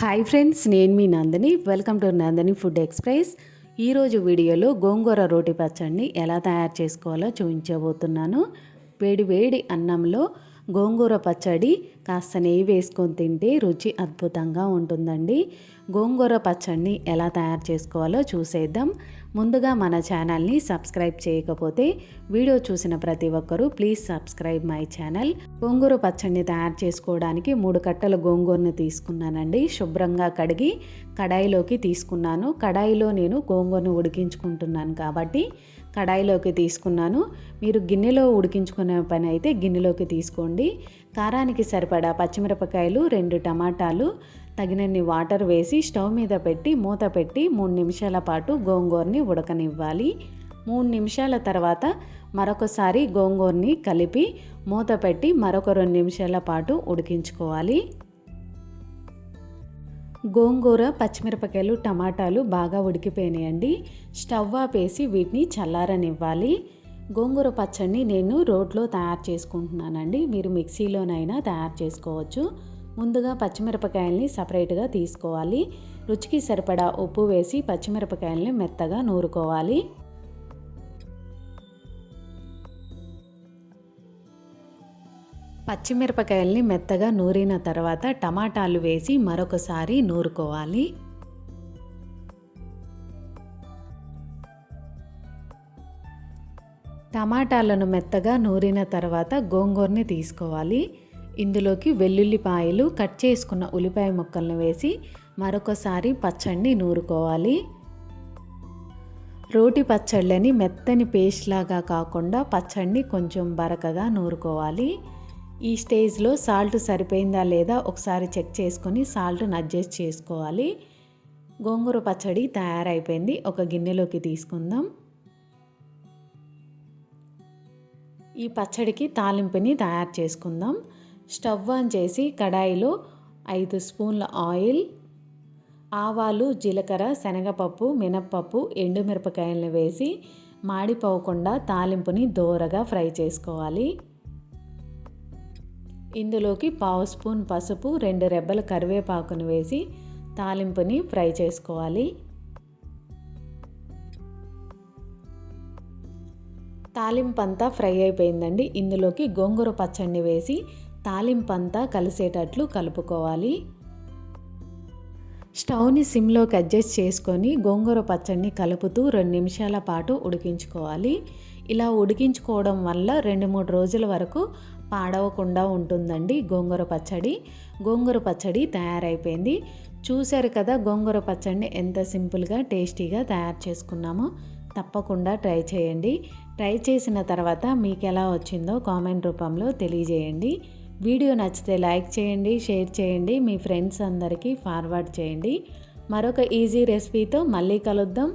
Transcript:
Hi friends నేను మీ Nandini. Welcome to Nandini food express ఈరోజు వీడియోలో గోంగూర రోటి పచ్చడిని ఎలా తయారు చేసుకోవాలో చూపించబోతున్నాను. వేడి వేడి అన్నంలో గోంగూర పచ్చడి కాస్త నెయ్యి వేసుకొని తింటే రుచి అద్భుతంగా ఉంటుందండి. గోంగూర పచ్చడిని ఎలా తయారు చేసుకోవాలో చూసేద్దాం. ముందుగా మన ఛానల్ని సబ్స్క్రైబ్ చేయకపోతే వీడియో చూసిన ప్రతి ఒక్కరూ ప్లీజ్ సబ్స్క్రైబ్ మై ఛానల్. గోంగూర పచ్చడిని తయారు చేసుకోవడానికి మూడు కట్టల గోంగూరను తీసుకున్నానండి. శుభ్రంగా కడిగి కడాయిలోకి తీసుకున్నాను. కడాయిలో నేను గోంగూరను ఉడికించుకుంటున్నాను కాబట్టి కడాయిలోకి తీసుకున్నాను. మీరు గిన్నెలో ఉడికించుకునే పని అయితే గిన్నెలోకి తీసుకోండి. కారానికి సరిపడా పచ్చిమిరపకాయలు రెండు టమాటాలు తగినన్ని వాటర్ వేసి స్టవ్ మీద పెట్టి మూత పెట్టి మూడు నిమిషాల పాటు గోంగూరని ఉడకనివ్వాలి. మూడు నిమిషాల తర్వాత మరొకసారి గోంగూరని కలిపి మూత పెట్టి మరొక రెండు నిమిషాల పాటు ఉడికించుకోవాలి. గోంగూర పచ్చిమిరపకాయలు టమాటాలు బాగా ఉడికిపోయినాయండి. స్టవ్ ఆపేసి వీటిని చల్లారనివ్వాలి. గోంగూర పచ్చడిని నేను రోట్లో తయారు చేసుకుంటున్నానండి. మీరు మిక్సీలోనైనా తయారు చేసుకోవచ్చు. ముందుగా పచ్చిమిరపకాయల్ని సపరేట్గా తీసుకోవాలి. రుచికి సరిపడా ఉప్పు వేసి పచ్చిమిరపకాయల్ని మెత్తగా నూరుకోవాలి. పచ్చిమిరపకాయల్ని మెత్తగా నూరిన తర్వాత టమాటాలు వేసి మరొకసారి నూరుకోవాలి. టమాటాలను మెత్తగా నూరిన తర్వాత గోంగూరని తీసుకోవాలి. ఇందులోకి వెల్లుల్లిపాయలు కట్ చేసుకున్న ఉల్లిపాయ ముక్కలను వేసి మరొకసారి పచ్చడిని నూరుకోవాలి. రోటి పచ్చళ్ళని మెత్తని పేస్ట్ లాగా కాకుండా పచ్చడిని కొంచెం బరకగా నూరుకోవాలి. ఈ స్టేజ్లో సాల్ట్ సరిపోయిందా లేదా ఒకసారి చెక్ చేసుకొని సాల్ట్ని అడ్జస్ట్ చేసుకోవాలి. గోంగూర పచ్చడి తయారైపోయింది. ఒక గిన్నెలోకి తీసుకుందాం. ఈ పచ్చడికి తాలింపుని తయారు చేసుకుందాం. స్టవ్ ఆన్ చేసి కడాయిలో ఐదు స్పూన్ల ఆయిల్ ఆవాలు జీలకర్ర శనగపప్పు మినప్పప్పు ఎండుమిరపకాయలను వేసి మాడిపోకుండా తాలింపుని దోరగా ఫ్రై చేసుకోవాలి. ఇందులోకి పావు స్పూన్ పసుపు రెండు రెబ్బల కరివేపాకును వేసి తాలింపుని ఫ్రై చేసుకోవాలి. తాలింపు అంతా ఫ్రై అయిపోయిందండి. ఇందులోకి గోంగూర పచ్చడిని వేసి తాలింపు అంతా కలిసేటట్లు కలుపుకోవాలి. స్టవ్ని సిమ్లోకి అడ్జస్ట్ చేసుకొని గోంగూర పచ్చడిని కలుపుతూ రెండు నిమిషాల పాటు ఉడికించుకోవాలి. ఇలా ఉడికించుకోవడం వల్ల రెండు మూడు రోజుల వరకు పాడవకుండా ఉంటుందండి గోంగూర పచ్చడి. గోంగూర పచ్చడి తయారైపోయింది. చూశారు కదా గోంగూర పచ్చడిని ఎంత సింపుల్గా టేస్టీగా తయారు చేసుకున్నామో? తప్పకుండా ట్రై చేయండి. ట్రై చేసిన తర్వాత మీకు ఎలా వచ్చిందో కామెంట్ రూపంలో తెలియజేయండి. వీడియో నచ్చితే లైక్ చేయండి షేర్ చేయండి మీ ఫ్రెండ్స్ అందరికీ ఫార్వర్డ్ చేయండి. మరొక ఈజీ రెసిపీతో మళ్ళీ కలుద్దాం.